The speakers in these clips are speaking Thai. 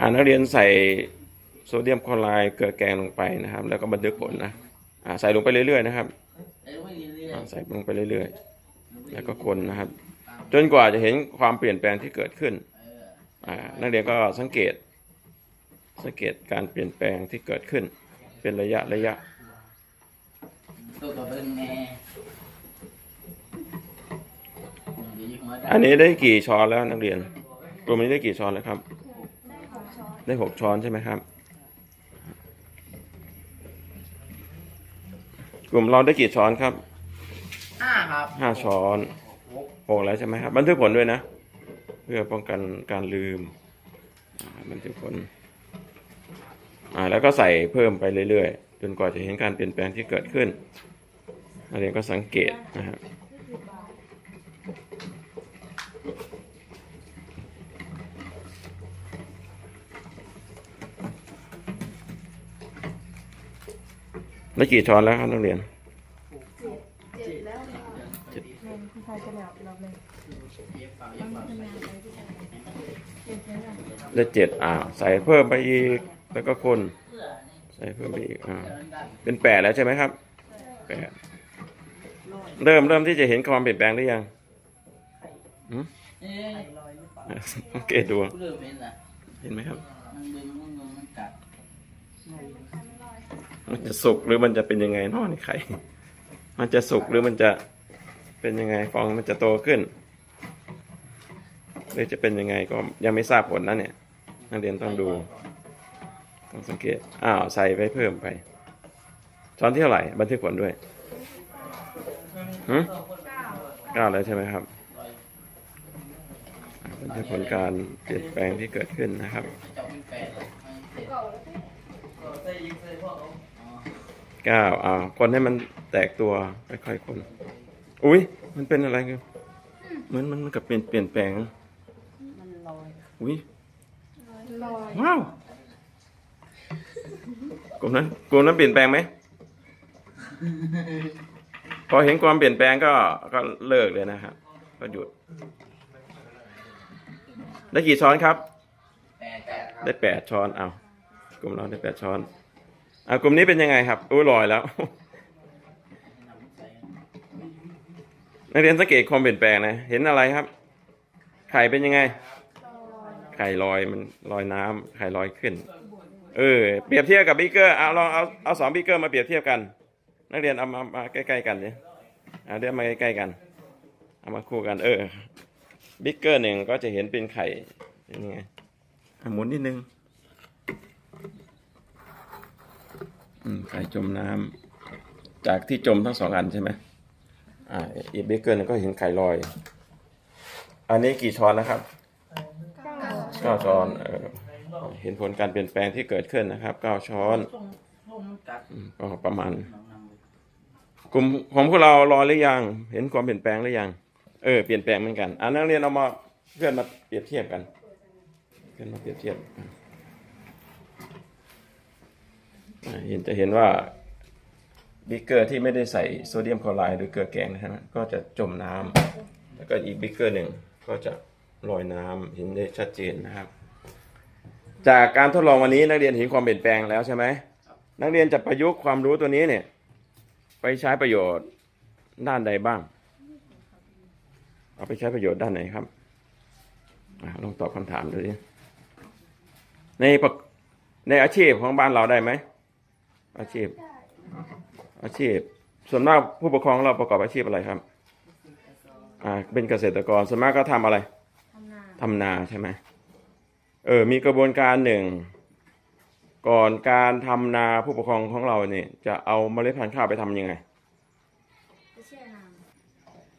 อ่านักเรียนใส่โซเดียมคลอไรด์เกลือแกงลงไปนะครับ แล้วก็บันทึกผลนะอ่าใส่ลงไปเรื่อยๆนะครับเอ้ยไม่เรื่อยอ่าใส่ลงไปเรื่อยๆ แล้วก็คนนะครับ จนกว่าจะเห็นความเปลี่ยนแปลงที่เกิดขึ้นๆเอออ่านักเรียนก็สังเกต สังเกตการเปลี่ยนแปลงที่เกิดขึ้น เป็นระยะระยะตัวกับเบิ้งแน่เดี๋ยวยิ่งหัวดำอันนี้ได้กี่ช้อนแล้วนักเรียนกลุ่มนี้ได้กี่ช้อนแล้วครับ ได้หกช้อนใช่ไหมครับ กลุ่มเราได้กี่ช้อนครับห้าครับห้าช้อนหกแล้วใช่ไหมครับ บันทึกผลด้วยนะ เพื่อป้องกันการลืมอ่าบันทึกผลอ่าแล้วก็ใส่เพิ่มไปเรื่อยๆจนกว่าจะเห็นการเปลี่ยนแปลงที่เกิดขึ้นนักเรียนก็สังเกตนะครับ ได้กี่ช้อนแล้วครับนักเรียนเจ็ดแล้วค่ะแมนคุณชายจะแบบเราเลยเย็บเปล่าเจ็ดแล้วค่ะได้เจ็ดอ่าใส่เพิ่มไปอีก แล้วก็คน ใส่เพิ่มไปอีกอ่าเป็นแปดแล้วใช่ไหมครับแปดเริ่มเริ่มที่จะเห็นความเปลี่ยนแปลงหรือยังหืมเอ้ยสังเกตดูเห็นไหมครับ มันดึงมันงงมันกัด มันจะสุกหรือมันจะเป็นยังไงนาะนี่ไข่ มันจะสุกหรือมันจะเป็นยังไงฟองมันจะโตขึ้น หรือจะเป็นยังไงก็ยังไม่ทราบผลนะเนี่ยนักเรียนต้องดูต้องสังเกตอ้าวใส่ไปเพิ่มไปช้อนที่เท่าไหร่บันทึกผลด้วยหืมเก้าแล้วใช่ไหมครับบันทึกผลการเปลี่ยนแปลงที่เกิดขึ้นนะครับ เก้าอ่าคนให้มันแตกตัวค่อยๆคน อุ้ยมันเป็นอะไรกันเหมือนมันกับเปลี่ยนเปลี่ยนแปลงมันลอยอุ้ยลอยว้าวกลุ่มนั้นกลุ่มนั้นเปลี่ยนแปลงไหมพอเห็นความเปลี่ยนแปลงก็ก็เลิกเลยนะครับก็หยุด ได้กี่ช้อนครับแปดแปดครับได้แปดช้อนเอากลุ่มเราได้แปดช้อน อ่ากลุ่มนี้เป็นยังไงครับอุ้ยลอยแล้ว นักเรียนสังเกตความเปลี่ยนแปลงนะ เห็นอะไรครับ ไข่เป็นยังไง ไข่ลอยมันลอยน้ำไข่ลอยขึ้น เออ เปรียบเทียบกับบิ๊กเกอร์เอาลองเอาเอาสองบิ๊กเกอร์มาเปรียบเทียบกัน นักเรียนเอามามาใกล้ๆกันดิเอาเดี๋ยวมาใกล้ๆกัน เอามาคู่กัน เออ บิ๊กเกอร์หนึ่งก็จะเห็นเป็นไข่เป็นยังไงหมุนนิดนึง อืม ไข่จมน้ำจากที่จมทั้งสองอันใช่ไหมอ่าอีกบิ๊กเกอร์หนึงก็เห็นไข่ลอย อันนี้กี่ช้อนนะครับเก้าเก้าช้อนเออเห็นผลการเปลี่ยนแปลงที่เกิดขึ้นนะครับเก้าช้อนส่งส่งมันกัดอืมก็ประมาณน้องนำไปกลุ่มของพวกเรารอหรือยัง เห็นความเปลี่ยนแปลงหรือยังเออเปลี่ยนแปลงเหมือนกันอ่านักเรียนเอามาเพื่อนมาเปรียบเทียบกันเพื่อนมาเปรียบเทียบอ่า เห็นจะเห็นว่าบิ๊กเกอร์ที่ไม่ได้ใส่โซเดียมคลอไรด์หรือเกลือแกงนะครับก็จะจมน้ำแล้วก็อีกบิ๊กเกอร์หนึ่งก็จะลอยน้ำเห็นได้ชัดเจนนะครับ จากการทดลองวันนี้นักเรียนเห็นความเปลี่ยนแปลงแล้วใช่ไหมนักเรียนจะประยุกต์ความรู้ตัวนี้เนี่ย ไปใช้ประโยชน์ด้านใดบ้าง เอาไปใช้ประโยชน์ด้านไหนครับอาลองตอบคำถามดูดิในประในอาชีพของบ้านเราได้ไหม อาชีพ อาชีพ ส่วนมากผู้ปกครองเราประกอบอาชีพอะไรครับ อ่า เป็นเกษตรกร ส่วนมากก็ทำอะไรทำนาทำนาใช่ไหมเออ มีกระบวนการหนึ่ง ก่อนการทำนาผู้ปกครองของเราเนี่ย จะเอาเมล็ดพันธุ์ข้าวไปทำยังไงไปแช่น้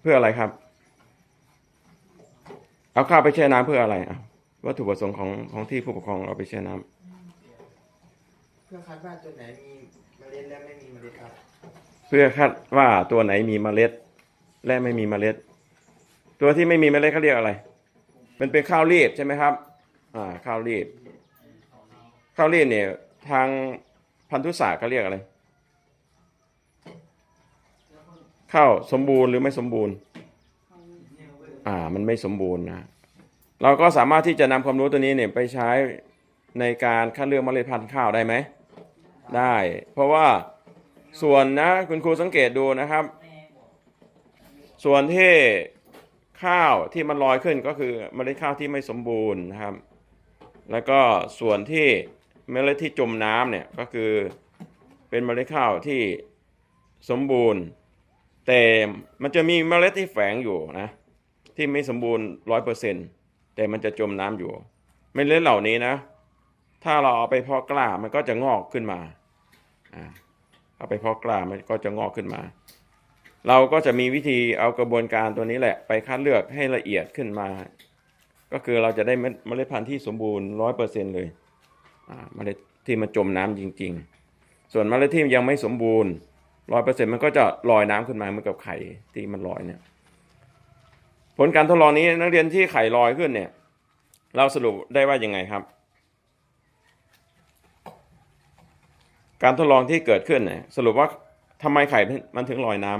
เพื่ออะไรครับ เอาข้าวไปแช่น้ำเพื่ออะไรอะวัตถุประสงค์ของของที่ผู้ปกครองเราไปแช่น้ำ เพื่อคัดว่าตัวไหนมีเมล็ดและไม่มีเมล็ดครับ เพื่อคัดว่าตัวไหนมีเมล็ด และไม่มีเมล็ด ตัวที่ไม่มีเมล็ดเขาเรียกอะไร มันเป็นข้าวรีบใช่ไหมครับ อ่า ข้าวรีบ ข้าวรีบเนี่ย ทางพันธุศาสตร์เขาเรียกอะไรข้าวสมบูรณ์หรือไม่สมบูรณ์ อ่า มันไม่สมบูรณ์นะ เราก็สามารถที่จะนำความรู้ตัวนี้เนี่ยไปใช้ในการคัดเลือกเมล็ดพันธุ์ข้าวได้ไหม ได้ เพราะว่าส่วนนะคุณครูสังเกตดูนะครับ ส่วนที่ข้าวที่มันลอยขึ้นก็คือเมล็ดข้าวที่ไม่สมบูรณ์นะครับ แล้วก็ส่วนที่เมล็ดที่จมน้ำเนี่ยก็คือเป็นเมล็ดข้าวที่สมบูรณ์ แต่มันจะมีเมล็ดที่แฝงอยู่นะที่ไม่สมบูรณ์ร้อยเปอร์เซ็นต์แต่มันจะจมน้ำอยู่ เมล็ดเหล่านี้นะ ถ้าเราเอาไปเพาะกล้ามันก็จะงอกขึ้นมาอ่าเอาไปเพาะกล้ามันก็จะงอกขึ้นมา เราก็จะมีวิธีเอากระบวนการตัวนี้แหละ ไปคัดเลือกให้ละเอียดขึ้นมา ก็คือเราจะได้เมล็ดพันธุ์ที่สมบูรณ์ร้อยเปอร์เซ็นต์เลยอ่าเมล็ดที่มันจมน้ำจริง ๆ ส่วนเมล็ดที่ยังไม่สมบูรณ์ร้อยเปอร์เซ็นต์มันก็จะลอยน้ำขึ้นมาเหมือนกับไข่ที่มันลอยเนี่ย ผลการทดลองนี้นักเรียนที่ไข่ลอยขึ้นเนี่ย เราสรุปได้ว่ายังไงครับ การทดลองที่เกิดขึ้นเนี่ยสรุปว่าทำไมไข่มันถึงลอยน้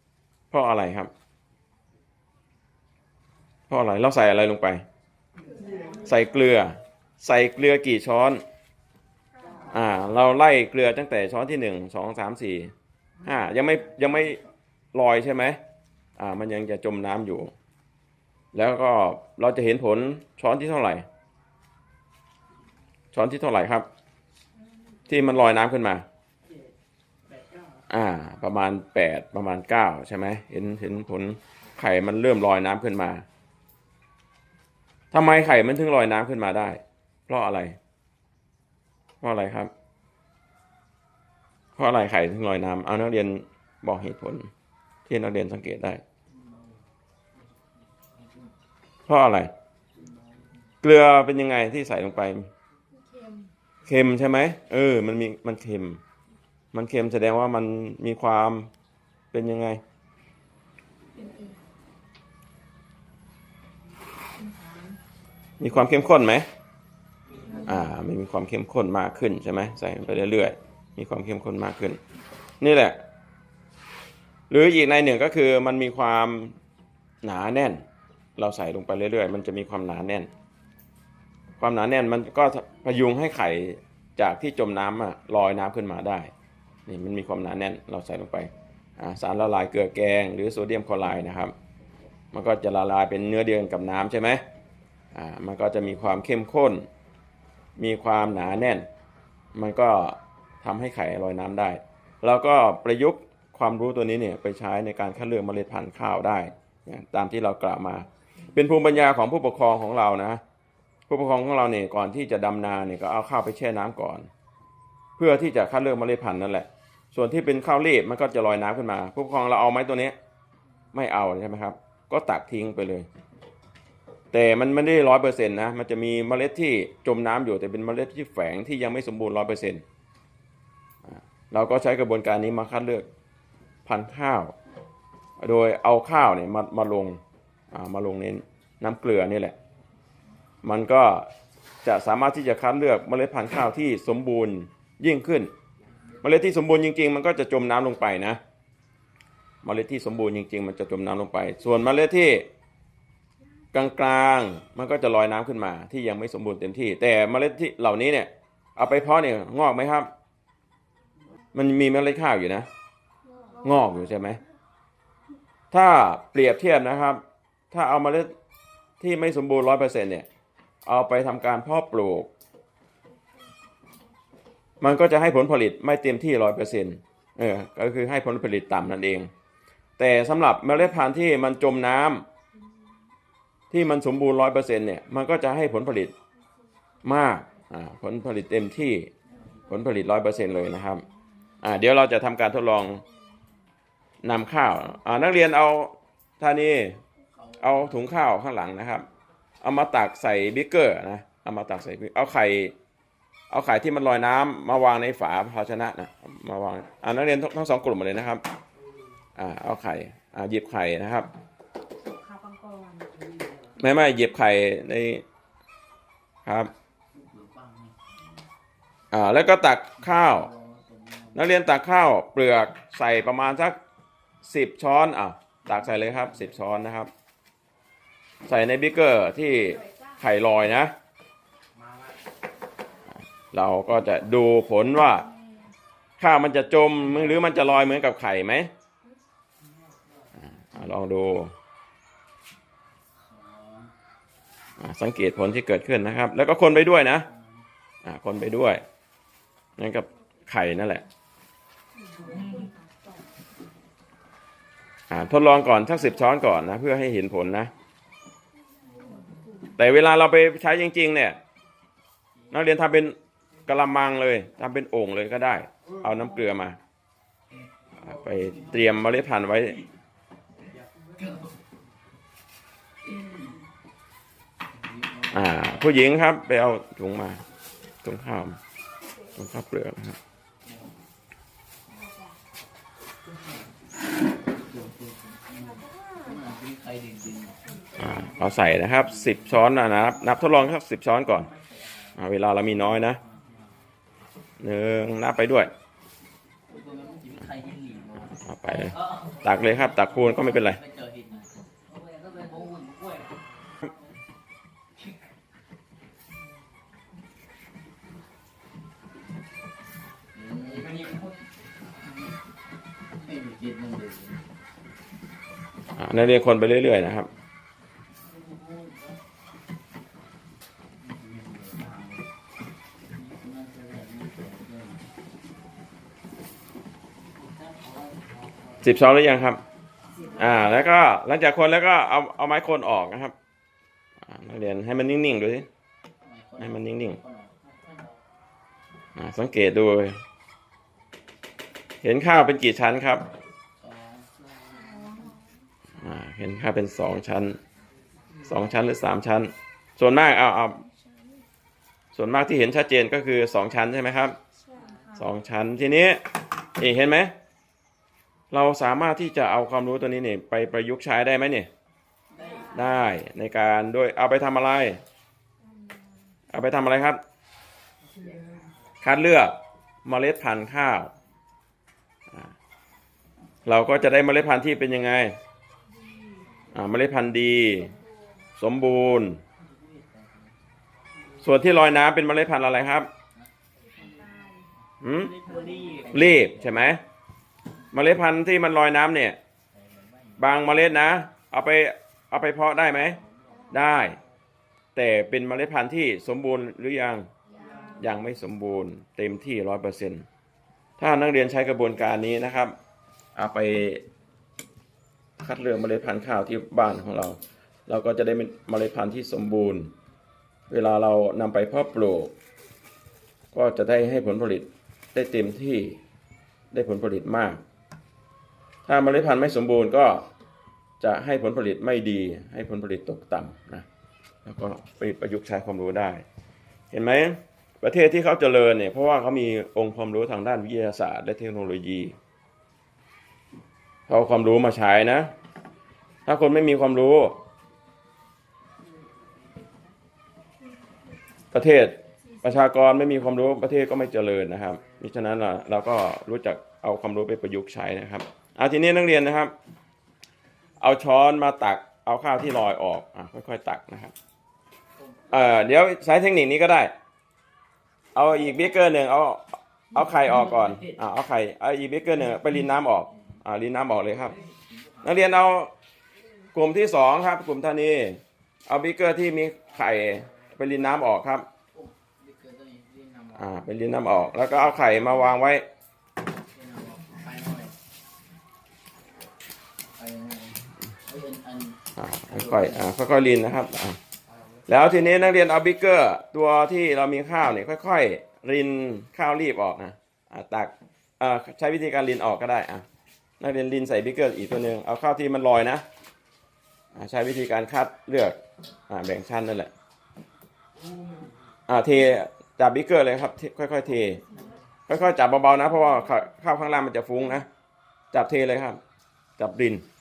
ำเพราะอะไรครับ เพราะอะไรเราใส่อะไรลงไป ใส่เกลือ ใส่เกลือกี่ช้อน อ่า เราไล่เกลือตั้งแต่ช้อนที่หนึ่งสองสามสี่ห้ายังไม่ยังไม่ลอยใช่ไหมอ่า มันยังจะจมน้ำอยู่ แล้วก็เราจะเห็นผลช้อนที่เท่าไหร่ ช้อนที่เท่าไหร่ครับ ที่มันลอยน้ำขึ้นมาแปดเก้าอ่า ประมาณแปดประมาณเก้าใช่ไหมเห็นเห็นผลไข่มันเริ่มลอยน้ำขึ้นมาทำไมไข่มันถึงลอยน้ำขึ้นมาได้ เพราะอะไร เพราะอะไรครับ เพราะอะไรไข่ถึงลอยน้ำเอานักเรียนบอกเหตุผล ที่นักเรียนสังเกตได้ เพราะอะไร เกลือเป็นยังไงที่ใส่ลงไปเค็ม เค็มใช่ไหมเออ มันมีมันเค็ม มันเค็มแสดงว่ามันมีความเป็นยังไง มีความเข้มข้นไหมอ่ามันมีความเข้มข้นมากขึ้นใช่ไหมใส่ไปเรื่อยๆมีความเข้มข้นมากขึ้น นี่แหละ หรืออีกในหนึ่งก็คือมันมีความหนาแน่น เราใส่ลงไปเรื่อยๆ มันจะมีความหนาแน่น ความหนาแน่นมันก็พยุงให้ไข่จากที่จมน้ำอะลอยน้ำขึ้นมาได้ นี่มันมีความหนาแน่นเราใส่ลงไป สารละลายเกลือแกง หรือโซเดียมคลอไรด์นะครับ มันก็จะละลายเป็นเนื้อเดียวกับน้ำใช่ไหมอ่ามันก็จะมีความเข้มข้น มีความหนาแน่น มันก็ทำให้ไข่ลอยน้ำได้ แล้วก็ประยุกต์ความรู้ตัวนี้เนี่ยไปใช้ในการคัดเลือกเมล็ดพันธุ์ข้าวได้ ตามที่เรากล่าวมา เป็นภูมิปัญญาของผู้ปกครองของเรานะ ผู้ปกครองของเราเนี่ยก่อนที่จะดำนาเนี่ยก็เอาข้าวไปแช่น้ำก่อน เพื่อที่จะคัดเลือกเมล็ดพันธุ์นั่นแหละ ส่วนที่เป็นข้าวรีบมันก็จะลอยน้ำขึ้นมา ผู้ปกครองเราเอาไหมตัวนี้ ไม่เอาใช่ไหมครับ ก็ตักทิ้งไปเลย แต่มันไม่ได้ร้อยเปอร์เซ็นต์นะมันจะมีเมล็ดที่จมน้ำอยู่แต่เป็นเมล็ดที่แฝงที่ยังไม่สมบูรณ์ร้อยเปอร์เซ็นต์เราก็ใช้กระบวนการนี้มาคัดเลือกพันธุ์ข้าว โดยเอาข้าวเนี่ยมามาลงมาลงในน้ำเกลือนี่แหละ มันก็จะสามารถที่จะคัดเลือกเมล็ดพันธุ์ข้าวที่สมบูรณ์ยิ่งขึ้น เมล็ดที่สมบูรณ์จริง ๆ มันก็จะจมน้ำลงไปนะ เมล็ดที่สมบูรณ์จริง ๆ มันจะจมน้ำลงไป ส่วนเมล็ดที่กลางๆ มันก็จะลอยน้ำขึ้นมา ที่ยังไม่สมบูรณ์เต็มที่ แต่เมล็ดที่เหล่านี้เนี่ยเอาไปเพาะเนี่ยงอกไหมครับ มันมีเมล็ดข้าวอยู่นะ งอกอยู่ใช่ไหม ถ้าเปรียบเทียบนะครับ ถ้าเอาเมล็ดที่ไม่สมบูรณ์ร้อยเปอร์เซ็นเนี่ย เอาไปทำการเพาะปลูก มันก็จะให้ผลผลิตไม่เต็มที่ร้อยเปอร์เซ็นต์เออ ก็คือให้ผลผลิตต่ำนั่นเอง แต่สำหรับเมล็ดพันธุ์ที่มันจมน้ำที่มันสมบูรณ์ร้อยเปอร์เซ็นต์เนี่ย มันก็จะให้ผลผลิตมาก อ่า ผลผลิตเต็มที่ ผลผลิตร้อยเปอร์เซ็นต์เลยนะครับ อ่า เดี๋ยวเราจะทำการทดลองนำข้าว อ่า นักเรียนเอาท่านี้เอาถุงข้าวข้างหลังนะครับ เอามาตักใส่บิ๊กเกอร์นะเอามาตักใส่บิ๊กเอาไข่เอาไข่ที่มันลอยน้ำมาวางในฝาภาชนะนะมาวางอ่านักเรียนทั้งสองกลุ่มเลยนะครับอ่าเอาไข่อ่าหยิบไข่นะครับไม่ไม่หยิบไข่ในครับอ่าแล้วก็ตักข้าว นักเรียนตักข้าวเปลือกใส่ประมาณสักสิบช้อนอะตักใส่เลยครับสิบช้อนนะครับ ใส่ในบิ๊กเกอร์ที่ไข่ลอยนะ เราก็จะดูผลว่า ข้าวมันจะจมหรือมันจะลอยเหมือนกับไข่ไหมลองดู สังเกตผลที่เกิดขึ้นนะครับ แล้วก็คนไปด้วยนะคนไปด้วย นั่นกับไข่นั่นแหละทดลองก่อนสักสิบช้อนก่อนนะ เพื่อให้เห็นผลนะ แต่เวลาเราไปใช้จริง ๆ เนี่ย นักเรียนทำเป็นกระมังเลยทำเป็นโอ่งเลยก็ได้ เอาน้ำเกลือมา ไปเตรียมเมล็ดพันธุ์ไว้ อ่า ผู้หญิงครับ ไปเอาถุงมาถุงข้าวถุงข้าวเปลือกนะครับ เอาใส่นะครับสิบช้อนนะนับ นับทดลองครับสิบช้อนก่อนอเวลาเรามีน้อยนะหนึ่งนับไปด้วยเอาไปเลยตักเลยครับ ตักคูณก็ไม่เป็นไรอ่านักเรียนคนไปเรื่อย ๆ นะครับ สิบช้อนหรือยังครับ อ่า แล้วก็หลังจากคนแล้วก็เอาเอาไม้คนออกนะครับอ่านักเรียนให้มันนิ่งๆดูสิให้มันนิ่งอ่าสังเกตดู เห็นข้าวเป็นกี่ชั้นครับอ่าเห็นข้าวเป็นสองชั้นสองชั้นหรือสามชั้น ส่วนมากเอาเอาส่วนมากที่เห็นชัดเจนก็คือสองชั้นใช่ไหมครับสองชั้นทีนี้เอกเห็นไหม เราสามารถที่จะเอาความรู้ตัวนี้เนี่ยไปประยุกต์ใช้ได้ไหมเนี่ยได้ในการด้วยเอาไปทำอะไร เอาไปทำอะไรครับ คัดเลือกเมล็ดพันธุ์ข้าวอ่าเราก็จะได้เมล็ดพันธุ์ที่เป็นยังไงอ่าเมล็ดพันธุ์ดี สมบูรณ์ ส่วนที่ลอยน้ำเป็นเมล็ดพันธุ์อะไรครับหืมรีบใช่ไหม เมล็ดพันธุ์ที่มันลอยน้ำเนี่ย บางเมล็ดนะ เอาไปเอาไปเพาะได้ไหม ได้ แต่เป็นเมล็ดพันธุ์ที่สมบูรณ์หรือยัง ยังไม่สมบูรณ์ เต็มที่ร้อยเปอร์เซ็นถ้านักเรียนใช้กระบวนการนี้นะครับ เอาไปคัดเลือกเมล็ดพันธุ์ข้าวที่บ้านของเรา เราก็จะได้เมล็ดพันธุ์ที่สมบูรณ์ เวลาเรานำไปเพาะปลูก ก็จะได้ให้ผลผลิตได้เต็มที่ได้ผลผลิตมาก ถ้าเมล็ดพันธุ์ไม่สมบูรณ์ก็จะให้ผลผลิตไม่ดี ให้ผลผลิตตกต่ำนะแล้วก็ไปประยุกต์ใช้ความรู้ได้ เห็นไหมประเทศที่เขาเจริญเนี่ยเพราะว่าเขามีองค์ความรู้ทางด้านวิทยาศาสตร์ และเทคโนโลยีเขาเอาความรู้มาใช้นะ ถ้าคนไม่มีความรู้ ประเทศประชากรไม่มีความรู้ประเทศก็ไม่เจริญนะครับมิฉะนั้นเราเราก็รู้จักเอาความรู้ไปประยุกต์ใช้นะครับ เอาทีนี้นักเรียนนะครับ เอาช้อนมาตักเอาข้าวที่ลอยออกอะค่อยๆตักนะครับเอ่อเดี๋ยวใช้เทคนิคนี้ก็ได้ เอาอีกเบเกอร์หนึ่งเอาเอาไข่ออกก่อนอ่าเอาไข่เอาอีกเบเกอร์หนึ่งไปรินน้ำออกอ่ารินน้ำออกเลยครับ นักเรียนเอากลุ่มที่สองครับ กลุ่มท่านี้เอาเบเกอร์ที่มีไข่ไปรินน้ำออกครับอ่าเป็นลิ้นน้ำออก แล้วก็เอาไข่มาวางไว้ อ่าค่อยๆอ่าค่อยๆลินนะครับอ่าแล้วทีนี้นักเรียนเอาบิ๊กเกอร์ตัวที่เรามีข้าวเนี่ยค่อย ๆ รินข้าวรีบออกนะอ่าตักอ่าใช้วิธีการรินออกก็ได้อ่านักเรียนรินใส่บิ๊กเกอร์อีกตัวหนึ่งเอาข้าวที่มันลอยนะอ่าใช้วิธีการคัดเลือกอ่าแบ่งชั้นนั่นแหละอ่าเทจับบิ๊กเกอร์เลยครับค่อยๆเทค่อยๆจับเบาๆนะ เพราะว่าข้าวข้างล่างมันจะฟุ้งนะจับเทเลยครับ จับรินอ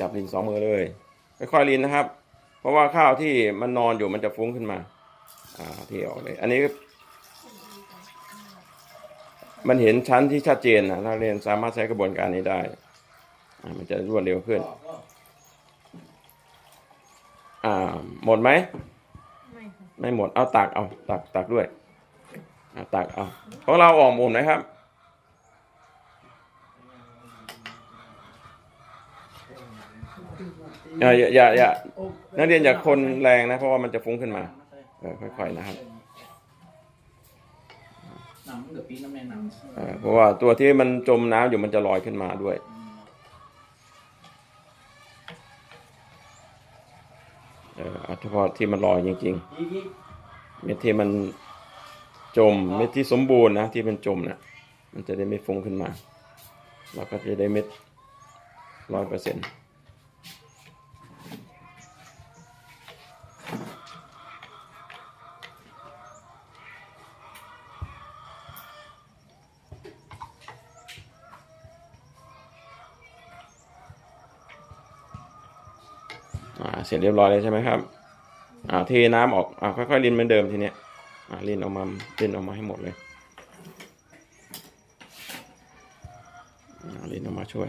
จับลินสองมือเลยค่อยๆลินนะครับ เพราะว่าข้าวที่มันนอนอยู่มันจะฟุ้งขึ้นมาอ่าที่ออกเลย อันนี้ มันเห็นชั้นที่ชัดเจนนะนักเรียนสามารถใช้กระบวนการนี้ได้อ่ามันจะรวดเร็วขึ้น อ่า หมดไหม ไม่ค่ะไม่หมด เอาตักเอา ตักตักด้วยเอาตักเอา ของเราออกหมุนนะครับ อย่าอย่าอย่าอย่านักเรียนอย่าคนแรงนะ เพราะว่ามันจะฟุ้งขึ้นมาเออค่อยๆนะครับหนังเดือดปีน้ำแม่หนังเออเพราะว่าตัวที่มันจมน้ำอยู่มันจะลอยขึ้นมาด้วยเออเอาเฉพาะที่มันลอยจริงๆเม็ดที่มันจมเม็ดที่สมบูรณ์นะที่มันจมนะมันจะได้ไม่ฟุ้งขึ้นมาเราก็จะได้เม็ด ร้อยเปอร์เซ็นต์อ่าเสร็จเรียบร้อยเลยใช่ไหมครับ อ่าเทน้ำออกอ่าค่อยๆรินเหมือนเดิมทีเนี้ยอ่ารินออกมารินออกมาให้หมดเลยอ่ารินออกมาช่วย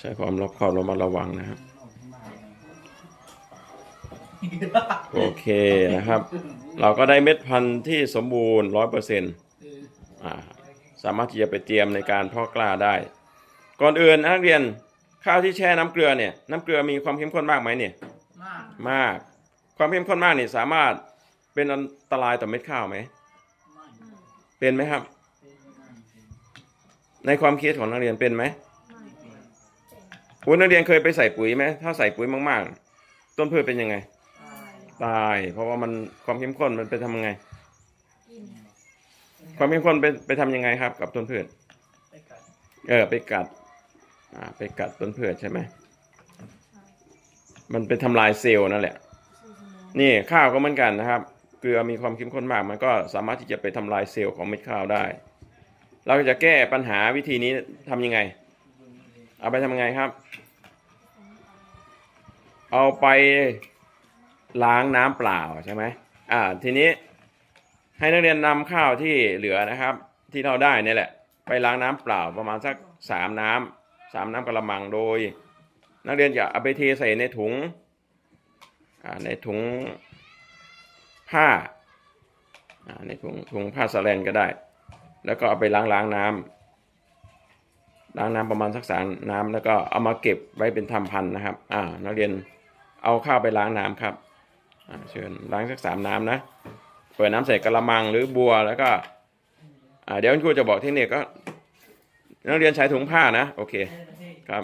ใช้ความรอบคอบระมัดระวังนะครับนอกที่มาโอเคนะครับ เราก็ได้เม็ดพันธุ์ที่สมบูรณ์ร้อยเปอร์เซ็นต์อ่าสามารถที่จะไปเตรียมในการเพาะกล้าได้ ก่อนอื่นนักเรียนข้าวที่แช่น้ำเกลือเนี่ยน้ำเกลือมีความเข้มข้นมากไหมเนี่ยมากมาก ความเข้มข้นมากนี่สามารถเป็นอันตรายต่อเม็ดข้าวไหมไม่เป็นไหมครับ ในความคิดของนักเรียนเป็นไหม คุณนักเรียนเคยไปใส่ปุ๋ยไหมถ้าใส่ปุ๋ยมากๆ ต้นพืชเป็นยังไง ตาย เพราะว่ามันความเข้มข้นมันไปทำยังไง ความเข้มข้นไปไปทำยังไงครับ กับต้นพืชไปกัดเออไปกัด อ่า ไปกัดต้นพืชใช่ไหมมันไปทำลายเซลล์นั่นแหละ นี่ข้าวก็เหมือนกันนะครับ เกลือมีความเข้มข้นมาก มันก็สามารถที่จะไปทำลายเซลล์ของเม็ดข้าวได้ เราจะแก้ปัญหาวิธีนี้ทำยังไง เอาไปทำยังไงครับ เอาไปล้างน้ำเปล่าใช่ไหมอ่า ทีนี้ให้นักเรียนนำข้าวที่เหลือนะครับ ที่เราได้เนี่ยแหละ ไปล้างน้ำเปล่าประมาณสักสามน้ำสามน้ำกระมังโดย นักเรียนจะเอาไปเทใส่ในถุงอ่าในถุงผ้าอ่าในถุงถุงผ้าสแลนก็ได้ แล้วก็เอาไปล้างล้างน้ำ ล้างน้ำประมาณสักสามน้ำแล้วก็เอามาเก็บไว้เป็นทำพันธ์นะครับ อ่า นักเรียนเอาข้าวไปล้างน้ำครับอ่าเชิญล้างสักสามน้ำนะเปิดน้ำใส่กระมังหรือบัวแล้วก็ อ่าเดี๋ยวคุณครูจะบอกเทคนิคก็ นักเรียนใช้ถุงผ้านะ โอเคครับ